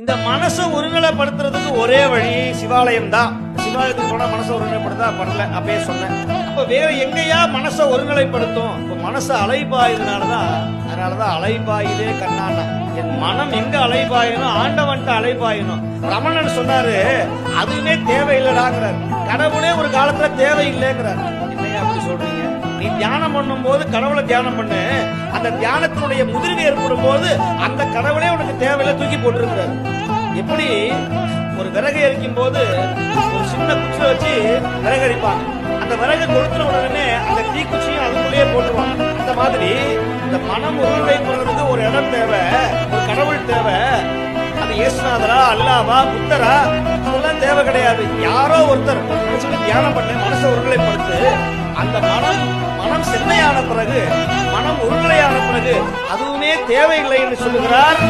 இந்த மனசை ஒருநிலைப்படுத்துறதுக்கு ஒரே வழி சிவாலயம் தான் சிவாலயத்துக்கு போனா மனசை ஒருநிலைப்படுத்தா பண்ணல அப்பயே சொன்னேன். அப்ப வேற எங்கேயா மனசை ஒருநிலைப்படுத்தும்? இப்ப மனசு அலைபாயுதுனாலதான் அதனாலதான் அலைபாயுதே கண்ணான என் மனம் எங்க அலைபாயணும் ஆண்டவன்ட்ட அலைபாயணும் ரமணன் சொன்னாரு அதுவுமே தேவையில்லடாங்கிறார். கடவுளே ஒரு காலத்துல தேவையில்லைங்கிறார். என்னையா அப்படி சொல்றீங்க? நீ தியானம் பண்ணும் போது கடவுளை தியானம் பண்ணு. அந்த தியானத்தினுடைய முதிர்வு ஏற்படும் போது அந்த கடவுளை தேவையில்லை தூக்கி போட்டிருக்காரு எப்படி ஒரு விறகு எரிக்கும் போது ஒரு சின்ன குச்சியை வச்சு விறகு எரிப்பாங்க. அந்த விறகு கொளுத்துன உடனே அந்த தீக்குச்சியும் அதுக்குள்ளேயே போட்டுருவாங்க. அந்த மாதிரி இந்த மனம் ஒருநிலைப்படுறதுக்கு ஒரு இடம் தேவை ஒரு கடவுள் தேவை. அது இயேசுநாதரா அல்லாவா புத்தரா? அதெல்லாம் தேவை கிடையாது. யாரோ ஒருத்தர் நினைச்சுட்டு தியானம் பண்ண மனசை ஒருநிலைப்படுத்து அந்த மனம் மனம் செம்மையான பிறகு மனம் உருளையான பிறகு அதுவுமே தேவையில்லை என்று சொல்லுகிறார்